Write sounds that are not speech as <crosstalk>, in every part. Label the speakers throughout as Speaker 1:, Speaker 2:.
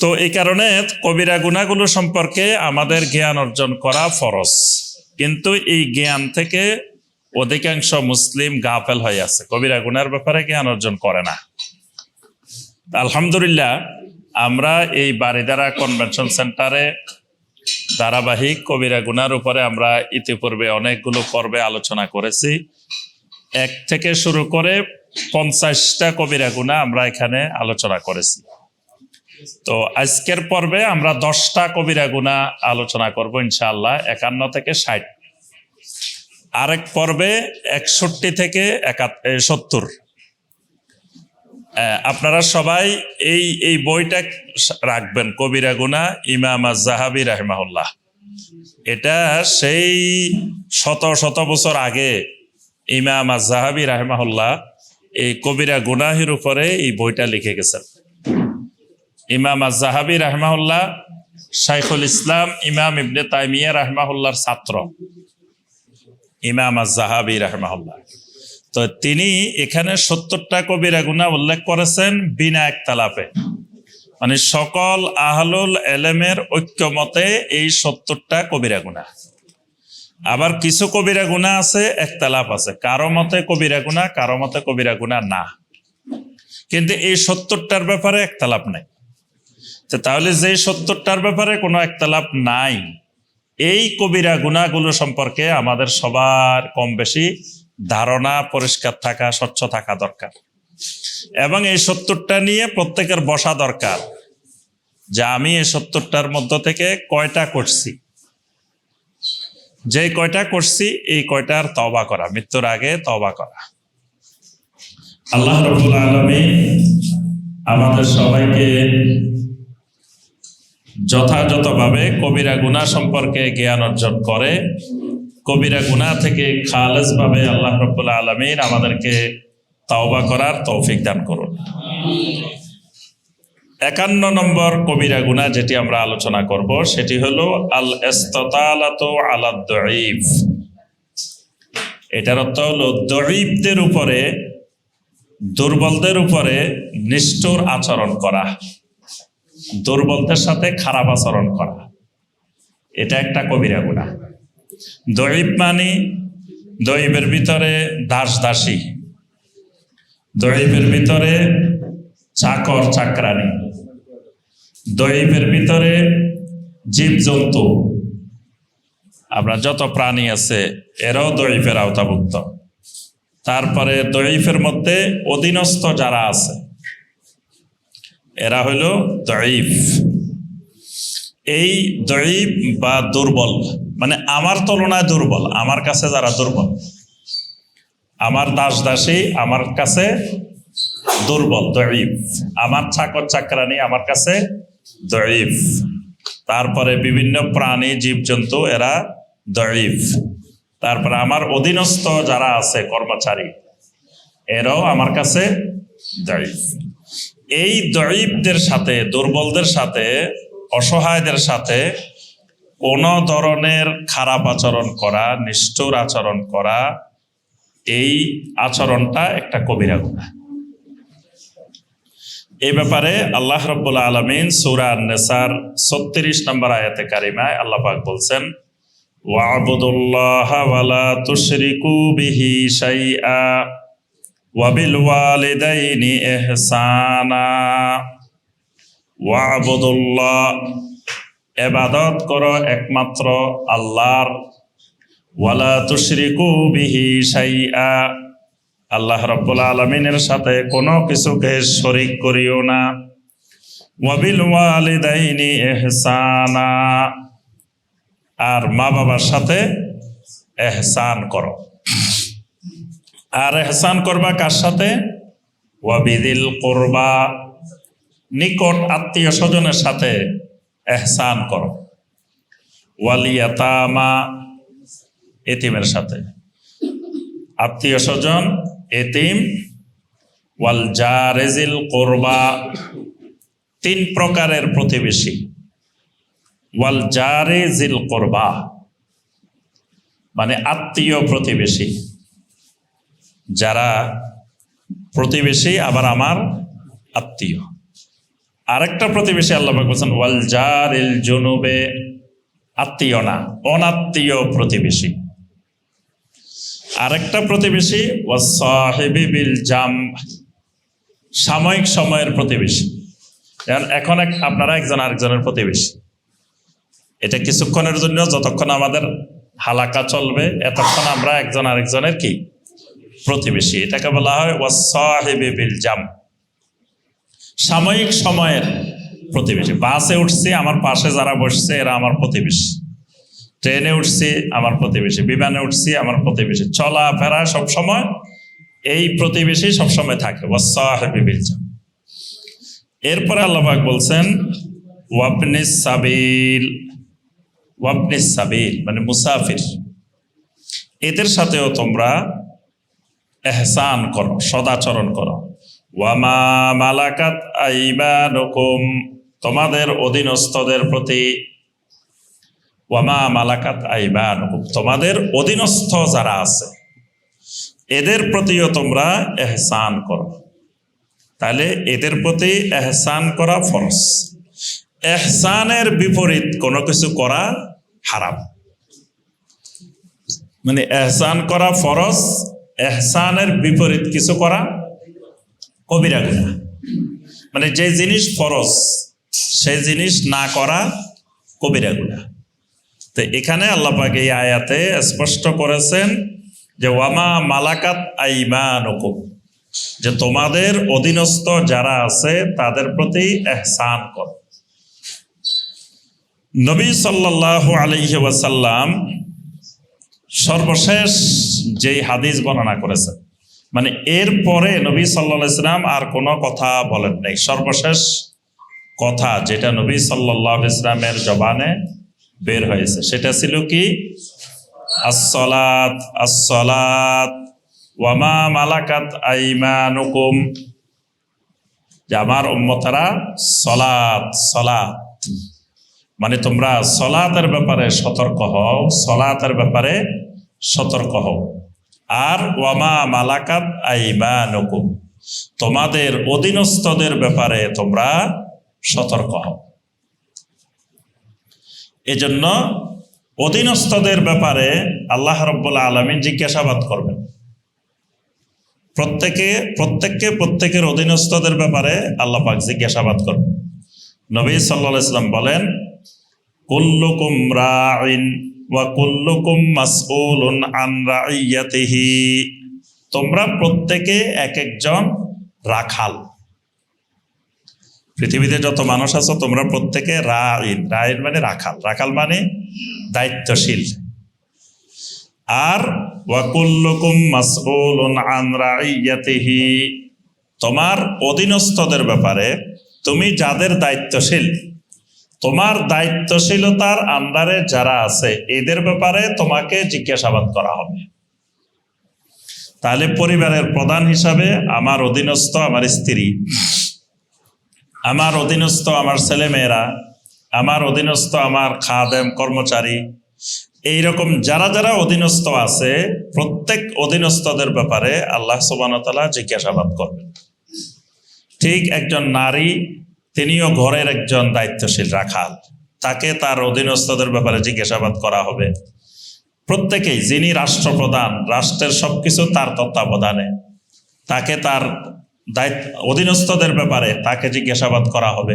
Speaker 1: তো এই কারণে কবিরা গুণাগুলো সম্পর্কে আমাদের জ্ঞান অর্জন করা ফরজ। কিন্তু এই জ্ঞান থেকে অধিকাংশ মুসলিম গাফেল হয়ে আছে। কবিরা গুনার ব্যাপারে জ্ঞান অর্জন করে না। আলহামদুলিল্লাহ, আমরা এই বারিদারা কনভেনশন সেন্টারে ধারাবাহিক কবিরা গুনার উপরে আমরা ইতিপূর্বে অনেকগুলো পর্বে আলোচনা করেছি। এক থেকে শুরু করে পঞ্চাশটা কবিরা গুণা আমরা এখানে আলোচনা করেছি। তো আজকের পর্বে আমরা দশটা কবিরা গুণা আলোচনা করব, ইনশাআল্লাহ, একান্ন থেকে ষাট। আরেক পর্বে একষট্টি থেকে সত্তর। আপনারা সবাই এই এই বইটা রাখবেন, কবিরা গুনা ইমাম জাহাবি রাহমাহুল্লাহ। এটা সেই শত শত বছর আগে ইমাম জাহাবি রাহমাহুল্লাহ এই কবিরা গুনাহির উপরে এই বইটা লিখে গেছেন। ইমাম জাহাবি রাহমাহুল্লাহ, শাইখুল ইসলাম, ইমাম ইবনে তাইমিয়া রাহমাহুল্লাহর ছাত্র। ইমাম জাহাবি রাহমাহুল্লাহ। তো তিনি এখানে সত্তরটা কবিরা গুণা উল্লেখ করেছেন বিনা একতালাপে। মানে সকল আহলুল এলেমের ঐক্যমতে এই সত্তরটা কবিরা গুণা আবার কিছু কবিরা গুণা আছে, একতালাপ আছে। কারও মতে কবিরা গুণা কারও মতে কবিরা গুণা না। কিন্তু এই সত্তরটার ব্যাপারে একতালাপ নাই। তাহলে যে সত্তরটার ব্যাপারে কোনো একতালাপ নাই। এই কবিরা গুণাগুলো সম্পর্কে আমাদের সবার কম বেশি ধারণা, পরিষ্কার থাকা, স্বচ্ছ থাকা দরকার। এবং এই সত্তরটা নিয়ে প্রত্যেকের বসা দরকার যে আমি এই সত্তরটার মধ্য থেকে কয়টা করছি। যে কয়টা করছি, এই কয়টার তবা করা, মৃত্যুর আগে তবা করা। আল্লাহ রবুল আলমী আমাদের সবাইকে যথাযথভাবে কবিরা গুণা সম্পর্কে জ্ঞান অর্জন করে। কবিরা গুণা থেকে খালেজ ভাবে আল্লাহ রব্বুল্লাহ আলমিন আমাদেরকে তাওবা করার তৌফিক দান করুন। একান্ন নম্বর কবিরা গুণা যেটি আমরা আলোচনা করব, সেটি হলো আল এস্তালাত আলাদ দঈফ এটার অর্থ হলো দরিবদের উপরে, দুর্বলদের উপরে নিষ্ঠুর আচরণ করা। দুর্বলদের সাথে খারাপ আচরণ করা। এটা একটা কবিরা গুণা। দৈব মানে দৈবের ভিতরে দাস দাসী। দৈবের ভিতরে চাকর চাকরানি। দৈবের ভিতরে জীবজন্তু আমরা যত প্রাণী আছে, এরাও দৈবের আওতাভুক্ত। তারপরে দৈফের মধ্যে অধীনস্থ যারা আছে এরা হইল দঈফ। এই দঈফ বা দুর্বল মানে আমার তুলনায় দুর্বল, আমার কাছে যারা দুর্বল, আমার দাস দাসী আমার কাছে দুর্বল, দঈফ। আমার চাকর চাকরানি আমার কাছে দঈফ। তারপরে বিভিন্ন প্রাণী, জীবজন্তু, এরা দঈফ। তারপরে আমার অধীনস্থ যারা আছে কর্মচারী, এরাও আমার কাছে দঈফ। এই দরিবদের সাথে, দুর্বলদের সাথে, অসহায়দের সাথে কোন ধরনের খারাপ আচরণ করা, নিষ্ঠুর আচরণ করা, এই আচরণটা একটা কবিরা গুণা এই ব্যাপারে আল্লাহ রব্বুল আলমিন সুরা নেসার ছত্রিশ নম্বর আয়াতে কারিমায় আল্লাহ পাক বলছেন ওয়াবুদুল্লাহ তুশরিকু বিহি শাইআ। ওয়াবিল ওয়ালিদাইনি ইহসানা ওয়াবুদুল্লাহ এবাদত করো একমাত্র আল্লাহর। ওয়ালা তুশরিকু বিহি শাইআ আল্লাহ রাব্বুল আলামিনের সাথে কোনো কিছুকে শরিক করিও না। ওয়াবিল ওয়ালিদাইনি ইহসানা আর মা বাবার সাথে এহসান করো। আর এহসান করবা কার সাথে? ওয়াবিদিল করবা। নিকট আত্মীয় স্বজনের সাথে এহসান করো। ওয়ালিয়াতামা এতিমের সাথে। আত্মীয় স্বজন এতিম। ওয়াল জারেজিল করবা। তিন প্রকারের প্রতিবেশী। ওয়াল জারেজিল করবা। মানে আত্মীয় প্রতিবেশী। যারা প্রতিবেশী, আবার আমার আত্মীয়। আরেকটা প্রতিবেশী আল্লাহ বলছেন, ওয়াল জার ইল জুনুবে, আত্মীয় না, অনাত্মীয় প্রতিবেশী। আরেকটা প্রতিবেশী ওয়াসাহিবি বিল জাম, সাময়িক সময়ের প্রতিবেশী। এখন এক, আপনারা একজন আরেকজনের প্রতিবেশী। এটা কিছুক্ষণের জন্য, যতক্ষণ আমাদের হালাকা চলবে, এতক্ষণ আমরা একজন আরেকজনের কি? প্রতিবেশী, এটাকে বলা হয় ওয়াসাহিবি বিল জাম সাময়িক সময়ের প্রতিবেশী। বাসে উঠছি, আমার পাশে যারা বসছে, এরা আমার প্রতিবেশী। ট্রেনে উঠছি, আমার প্রতিবেশী। বিমানে উঠছি, আমার প্রতিবেশী। চলাফেরা সব সময় এই প্রতিবেশী সবসময় থাকে ওয়াসাহিবিল এরপরে আল্লাহবাক বলছেন ওয়াপনিস সাবিল ওয়াপনিস সাবিল মানে মুসাফির। এদের সাথেও তোমরা এহসান করো, সদাচরণ করো। ওয়ামা মালাকাত আইমানুকুম, তোমাদের অধীনস্থদের প্রতি ওয়ামা মালাকাত আইমানুকুম, তোমাদের অধীনস্থ যারা আছে, এদের প্রতিও তোমরা এহসান করো। তাহলে এদের প্রতি এহসান করা ফরজ। এহসানের বিপরীত কোনো কিছু করা হারাম। মানে এহসান করা ফরজ এহসানের বিপরীত কিছু করা কবিরা গুণা মানে যে জিনিস ফরজ সেই জিনিস না করা কবিরা গুণা তো এখানে আল্লাপাক এই আয়াতে স্পষ্ট করেছেন যে, ওয়ামা মালাকাত আইমানুকুম যে তোমাদের অধীনস্থ যারা আছে তাদের প্রতি এহসান কর। নবী সাল্লাহ আলহি ওয়াসাল্লাম সর্বশেষ যেই হাদিস বর্ণনা করেছেন মানে এর পরে নবী সাল্লাহ ইসলাম আর কোনো কথা বলেন নাই। সর্বশেষ কথা যেটা নবী সাল্লাহ ইসলামের জবানে বের হয়েছে, সেটা ছিল কি? আসলাত আসলাত ওয়ামা মালাকাত আইমানুকুম। যে আমার উম্মতারা সলাত সলাত মানে তোমরা সলাতের ব্যাপারে সতর্ক হও, সলাতের ব্যাপারে সতর্ক হও। আর ওয়ামা মালাকাত আইমানুকুম, তোমাদের অধীনস্থদের ব্যাপারে তোমরা সতর্ক হও। এজন্য অধীনস্থদের ব্যাপারে আল্লাহ রব্বুল্লা আলমিন জিজ্ঞাসাবাদ করবেন। প্রত্যেকে, প্রত্যেককে, প্রত্যেকের অধীনস্থদের ব্যাপারে আল্লাহ পাক জিজ্ঞাসাবাদ করবেন। নবী সাল্লাহ ইসলাম বলেন কুল্লুকুম রাইন ওয়া কুল্লুকুম মাসউলুন আন তোমরা প্রত্যেকে এক একজন রাখাল। পৃথিবীতে যত মানুষ আছো, তোমরা প্রত্যেকে রাইন রাইন মানে রাখাল। রাখাল মানে দায়িত্বশীল। আর ওয়াকুল্লুকুম মাসউলুন আন রাইয়াতিহি তোমার অধীনস্থদের ব্যাপারে তুমি যাদের দায়িত্বশীল তোমার দায়িত্বশীলতার আন্ডারে যারা আছে, এদের ব্যাপারে তোমাকে জিজ্ঞাসাবাদ করা হবে। তাহলে পরিবারের প্রধান হিসাবে আমার অধীনস্থ আমার স্ত্রী, আমার অধীনস্থ আমার ছেলে মেয়েরা আমার অধীনস্থ আমার খাদেম কর্মচারী, এইরকম যারা যারা অধীনস্থ আছে, প্রত্যেক অধীনস্থদের ব্যাপারে আল্লাহ সুবানতালা জিজ্ঞাসাবাদ করবেন। ঠিক একজন নারী তিনিও ঘরের একজন দায়িত্বশীল রাখাল। তাকে তার অধীনস্থদের ব্যাপারে জিজ্ঞাসাবাদ করা হবে। প্রত্যেকেই যিনি রাষ্ট্রপ্রধান, রাষ্ট্রের সবকিছু তার তত্ত্বাবধানে। তাকে তার দায়িত্ব, অধীনস্থদের ব্যাপারে তাকে জিজ্ঞাসাবাদ করা হবে।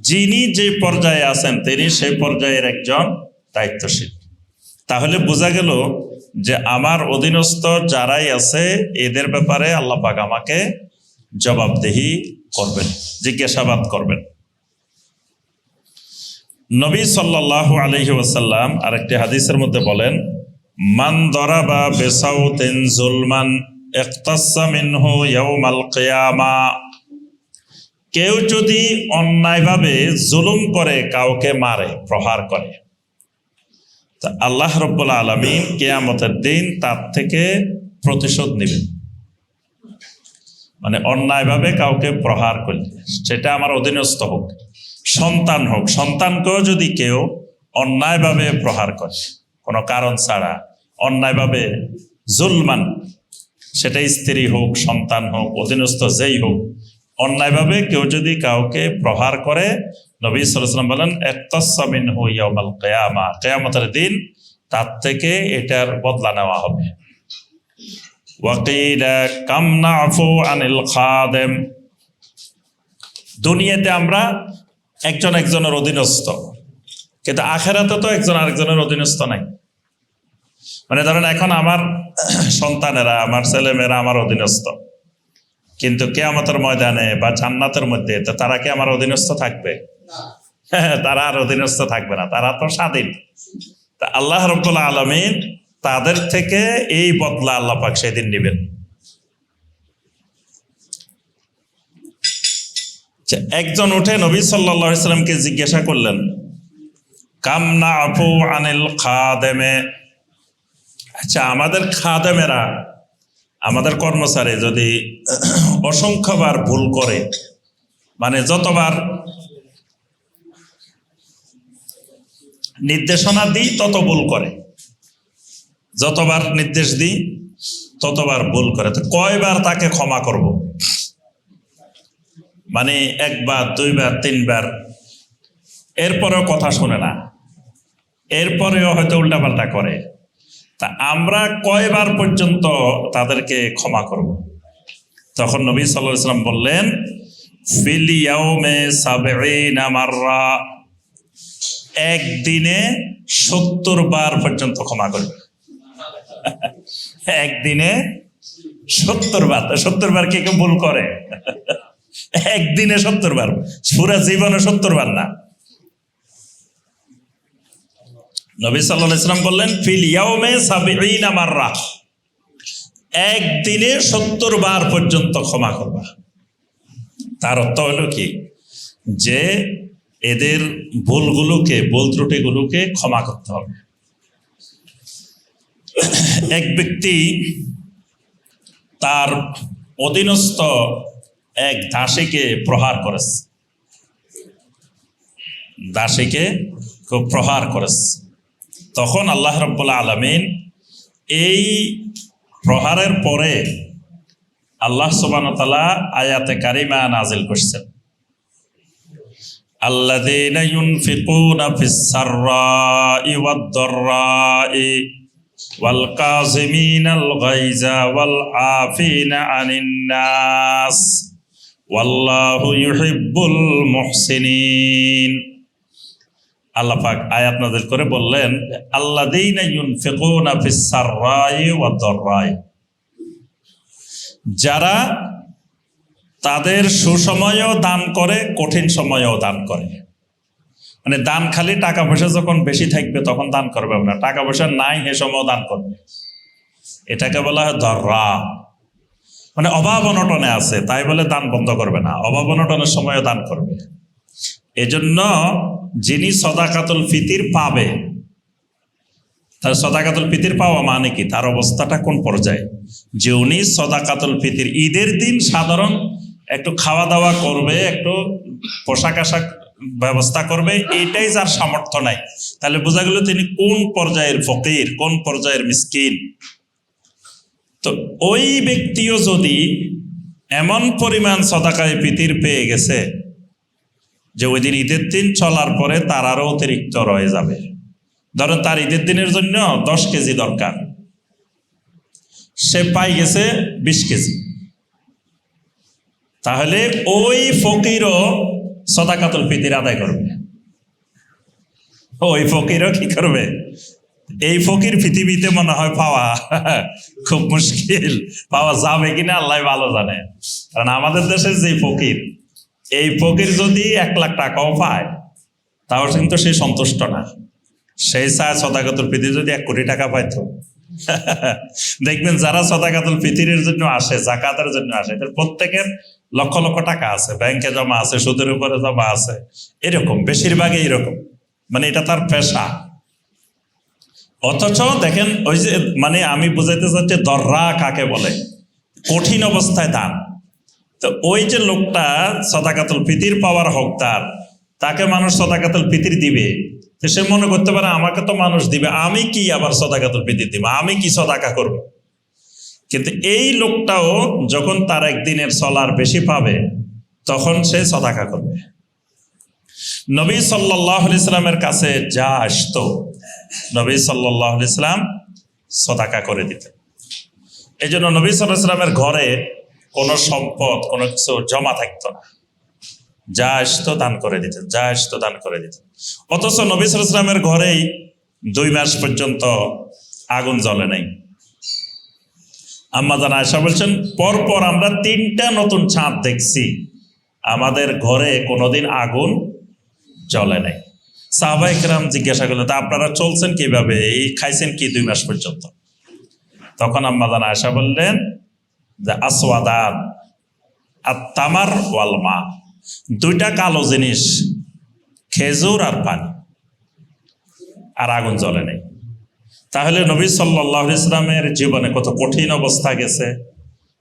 Speaker 1: যিনি যে পর্যায়ে আছেন, তিনি সেই পর্যায়ের একজন দায়িত্বশীল। তাহলে বোঝা গেল যে আমার অধীনস্থ যারাই আছে, এদের ব্যাপারে আল্লাপাক আমাকে জবাবদেহি করবেন, জিজ্ঞাসাবাদ করবেন। নবী সাল্লাহ আলহি ওয়াসাল্লাম আরেকটি হাদিসের মধ্যে বলেন, মান দরাবা বেসাউতিন জুলমান ইখতাসসা মিনহু ইয়াউমাল কিয়ামা। কেউ যদি অন্যায়ভাবে জুলুম করে, কাউকে মারে, প্রহার করে আল্লাহ রব্বুল আলমিন কেয়ামতের দিন তার থেকে প্রতিশোধ নেবেন। মানে অন্যায়ভাবে কাউকে প্রহার করলে, সেটা আমার অধীনস্থ হোক, সন্তান হোক, সন্তানকেও যদি কেউ অন্যায়ভাবে প্রহার করে, কোনো কারণ ছাড়া, অন্যায়ভাবে জুলমান, সেটা স্ত্রী হোক, সন্তান হোক, অধীনস্থ যেই হোক, অন্যায়ভাবে কেউ যদি কাউকে প্রহার করে, নবী সাল্লাম বলেন একতসামিন হইয়ামাল কেয়ামা কেয়ামতের দিন তার থেকে এটার বদলা নেওয়া হবে। ওয়াকিলা কামনা আফু আনিল খাদেম। দুনিয়াতে আমরা একজন একজনের অধীনস্থ কিন্তু আখেরাতে তো একজন আরেকজনের অধীনস্থ নাই। মানে ধরেন এখন আমার সন্তানেরা আমার ছেলেমেয়েরা আমার অধীনস্থ কিন্তু কেয়ামতের ময়দানে বা জান্নাতের মধ্যে তো তারা কি আমার অধীনস্থ থাকবে? <laughs> তারা আর অধীনস্থ থাকবে না তারা তো স্বাধীন। তা আল্লাহ রব্বুল্লাহ আলমিন তাদের থেকে এই বদলা আল্লাহ পাক সেদিন নেবেন। একজন উঠে নবী সাল্লা সাল্লামকে জিজ্ঞাসা করলেন কামনা আফু আনিল খাদেমে? আচ্ছা আমাদের খাদেমেরা, আমাদের কর্মচারী যদি অসংখ্যবার ভুল করে মানে যতবার নির্দেশনা দিই, তত ভুল করে। যতবার নির্দেশ দিই, ততবার ভুল করে। তো কয়বার তাকে ক্ষমা করব? মানে একবার, দুইবার, তিনবার। এরপরেও কথা শোনে না। এরপরেও হয়তো উল্টাপাল্টা করে। তা আমরা কয়বার পর্যন্ত তাদেরকে ক্ষমা করব? তখন নবী সাল্লাহ ইসলাম বললেন ফিলিয়াউমে সাবেইনা মাররা। একদিনে সত্তর বার পর্যন্ত ক্ষমা করবে। একদিনে সত্তর বার সত্তর বার কে কেউ ভুল করে? একদিনে সত্তর বার পুরা জীবনে সত্তর বার না। নবী সাল্লাহ ইসলাম বললেন, ফিল ইয়াউমে সাবিঈনা মাররা একদিনে সত্তর বার পর্যন্ত ক্ষমা করবা। তার অর্থ হলো কি? যে এদের ভুলগুলোকে, ভুল ত্রুটিগুলোকে ক্ষমা করতে হবে। এক ব্যক্তি তার অধীনস্থ এক দাসীকে প্রহার করেছে। দাসীকে খুব প্রহার করেছে। তখন আল্লাহ রব্বুল্লা আলমিন এই প্রহারের পরে আল্লাহ সুবানতালা আয়াতে কারিমা নাজিল করছেন। আল্লাহ ينفقون في السراء والضراء والكاظمين الغيظ والعافين عن الناس والله يحب المحسنين আল্লাহ পাক আয়াত নাজিল করে বললেন আল্লাযীনা ইউনফিকুনা ফিস সাররাই ওয়াদ দাররাই যারা তাদের সুসময়েও দান করে কঠিন সময়েও দান করে মানে দান খালি টাকা পয়সা যখন বেশি থাকবে তখন দান করবে না টাকা পয়সা নাই, সে সময়ও দান করবে। এটাকে বলা হয় দররা। মানে অভাব অনটনে আছে, তাই বলে দান বন্ধ করবে না। অভাব অনটনের সময়ও দান করবে। এজন্য যিনি সদাকাতুল ফিতির পাবে, তার সদাকাতুল ফিতির পাওয়া মানে কি? তার অবস্থাটা কোন পর্যায়ে? যে উনি সদাকাতুল ফিতির ঈদের দিন সাধারণ একটু খাওয়া দাওয়া করবে, একটু পোশাক আশাক ব্যবস্থা করবে এটাই যার সামর্থ্য নাই। তাহলে বোঝা গেল তিনি কোন পর্যায়ের ফকির, কোন পর্যায়ের মিসকিন। তো ওই ব্যক্তিও যদি এমন পরিমাণ সদাকায় ফিতির পেয়ে গেছে যে ওই দিন ঈদের দিন চলার পরে তার আরও অতিরিক্ত রয়ে যাবে। ধরেন তার ঈদের দিনের জন্য দশ কেজি দরকার। সে পাই গেছে বিশ কেজি। তাহলে ওই ফকিরও সদাকাতুল ফিতির আদায় করবে। ওই ফকিরও কি করবে? এই ফকির পৃথিবীতে মনে হয় পাওয়া <laughs> খুব মুশকিল। পাওয়া যাবে কিনা আল্লাহ ভালো জানে। কারণ আমাদের দেশের যে ফকির, এই ফকির যদি এক লাখ টাকাও পায়, তাও কিন্তু সে সন্তুষ্ট না। সেই চায় সদাকাতুল ফিতির যদি এক কোটি টাকা পাইতো। <laughs> দেখবেন যারা সদাকাতুল ফিতিরের জন্য আসে জাকাতের জন্য আসে, এদের প্রত্যেকের লক্ষ লক্ষ টাকা আছে ব্যাংকে জমা আছে, সুদের উপরে জমা আছে, এরকম, বেশিরভাগই এরকম। মানে এটা তার পেশা। অথচ দেখেন, ওই যে মানে আমি বুঝাইতে চাচ্ছি, দররা কাকে বলে? কঠিন অবস্থায় দান। তো ওই যে লোকটা সদাকাতুল ফিতির পাওয়ার হকদার তাকে মানুষ সদাকাতুল ফিতির দিবে। সে মনে করতে পারে, আমাকে তো মানুষ দিবে, আমি কি আবার সদাকাতুল ফিতির দিব? আমি কি সদাকা করব? কিন্তু এই লোকটাও যখন তার একদিনের চলার বেশি পাবে, তখন সে সদাকা করবে। নবী সাল্লাহ ইসলামের কাছে যা আসতো, নবী সাল্লাহ ইসলাম সদাকা করে দিতেন। এই জন্য নবী সাল্লাহ ঘরে কোনো সম্পদ, কোনো কিছু জমা থাকতো না। যা আসতো দান করে দিতেন, যা আসতো দান করে দিতেন। অথচ নবী সাল্লাহ ঘরেই দুই মাস পর্যন্ত আগুন জ্বলে নাই। আম্মাজান আয়সা বলছেন, পরপর আমরা তিনটা নতুন ছাদ দেখছি। আমাদের ঘরে কোনোদিন আগুন জ্বলে নাই। সাহবাইকরাম জিজ্ঞাসা করলেন, তা আপনারা চলছেন কীভাবে? এই খাইছেন কি দুই মাস পর্যন্ত? তখন আম্মাজান আয়সা বললেন যে, আসওয়াদান আর তামার ওয়াল মা, দুইটা কালো জিনিস, খেজুর আর পানি, আর আগুন জ্বলে নেই। তাহলে নবী সাল্লাহ ইসলামের জীবনে কত কঠিন অবস্থা গেছে।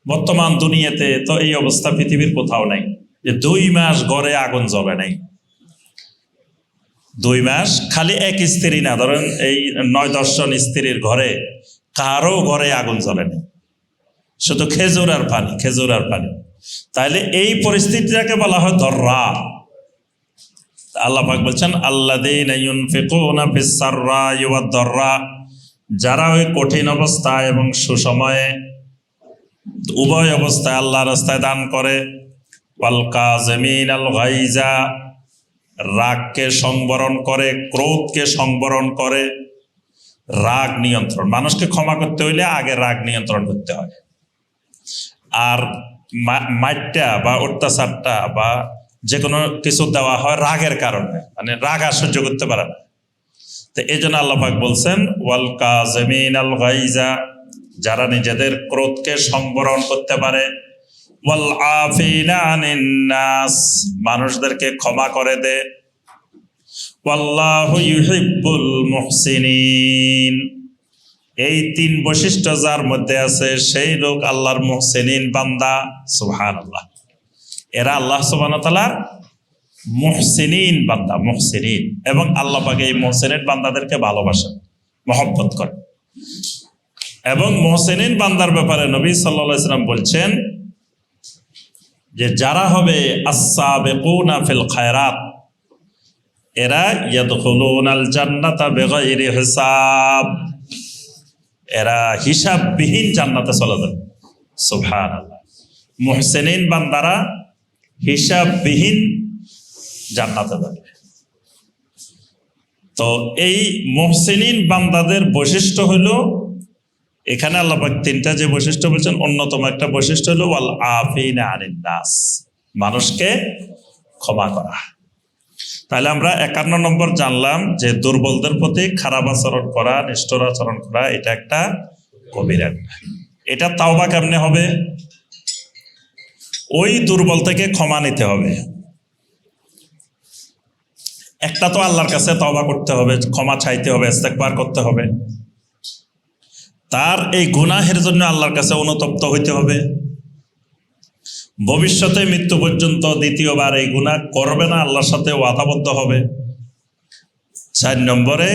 Speaker 1: বর্তমান দুনিয়াতে তো এই অবস্থা পৃথিবীর কোথাও নাই। যে দুই মাস ঘরে আগুন জ্বলে নাই। দুই মাস খালি এক স্ত্রী না, ধরেন এই নয় দশজন স্ত্রীর ঘরে কারও ঘরে আগুন জ্বলে নেই। শুধু খেজুর আর পানি, খেজুর আর পানি। তাহলে এই পরিস্থিতিটাকে বলা হয় দর্রা আল্লাহ বলছেন আল্লাহ যারা ওই কঠিন অবস্থায় এবং সুসময়ে উভয় অবস্থায় আল্লাহ রাস্তায় দান করে, ওয়াল কাজমিন আল রাগকে সংবরণ করে, ক্রোধকে সংবরণ করে, রাগ নিয়ন্ত্রণ। মানুষকে ক্ষমা করতে হইলে আগে রাগ নিয়ন্ত্রণ করতে হয়। আর মাইটটা বা অত্যাচারটা বা যে কোনো কিছু দেওয়া হয় রাগের কারণে। মানে রাগ আর সহ্য করতে পারে না। তো এই জন্য আল্লাহাক বলছেন, ওয়াল কাজমিন আল গাইজা যারা নিজেদের ক্রোধকে সংবরণ করতে পারে, ওয়াল আফিনা মানুষদেরকে ক্ষমা করে দে, ওয়াল্লাহু ইউহিব্বুল মুহসিনিন এই তিন বৈশিষ্ট্য যার মধ্যে আছে, সেই লোক আল্লাহর মুহসিনিন বান্দা, সুবহানাল্লাহ। এরা আল্লাহ সুবহানাহু তাআলার মুহসিনিন বান্দা, মুহসিনিন। এবং আল্লাহ পাকে এই মুহসিনিন বান্দাদেরকে ভালোবাসেন মহব্বত করেন এবং মুহসিনিন বান্দার ব্যাপারে নবী সাল্লাল্লাহু আলাইহি সাল্লাম বলছেন যে, যারা হবে আস-সাবিকুনা ফিল খায়রাত, এরা ইয়াদখুলুনাল জান্নাতা বিগাইরি হিসাব। এরা হিসাববিহীন জান্নাতে চলে যাবে। সুবহানাল্লাহ। মুহসিনিন বান্দারা হিসাববিহীন জান্নাতে যাবে। তো এই মুহসিনিন বান্দাদের বৈশিষ্ট্য হলো, এখানে আল্লাপাক তিনটা যে বৈশিষ্ট্য বলছেন, অন্যতম একটা বৈশিষ্ট্য হলো, ওয়াল আফিনা মানুষকে ক্ষমা করা। তাহলে আমরা একান্ন নম্বর জানলাম যে দুর্বলদের প্রতি খারাপ আচরণ করা, নিষ্ঠুর আচরণ করা, এটা একটা কবিরা। এটা তাওবা কেমনে হবে? ওই দুর্বল থেকে ক্ষমা নিতে হবে। একটা তো আল্লাহর কাছে তবা করতে হবে, ক্ষমা চাইতে হবে ইস্তেকবার করতে হবে। তার এই গুনাহের জন্য আল্লাহর কাছে অনুতপ্ত হইতে হবে। ভবিষ্যতে মৃত্যু পর্যন্ত দ্বিতীয়বার এই গুনাহ করবে না, আল্লাহর সাথে ওয়াদাবদ্ধ হবে। চার নম্বরে,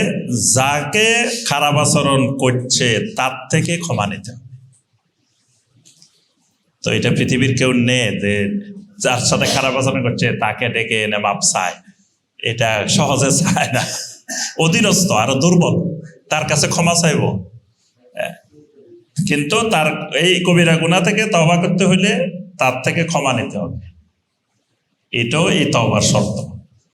Speaker 1: যাকে খারাপ আচরণ করছে, তার থেকে ক্ষমা নিতে হবে। তো এটা পৃথিবীর কেউ নে যে, যার সাথে খারাপ আচরণ করছে, তাকে ডেকে এনে মাপ চায়। এটা সহজে চায় না। অধীনস্থ, আরও দুর্বল, তার কাছে ক্ষমা চাইব। হ্যাঁ। কিন্তু তার এই কবিরা গুণা থেকে তবা করতে হলে তার থেকে ক্ষমা নিতে হবে। এটাও এই তবার শর্ত।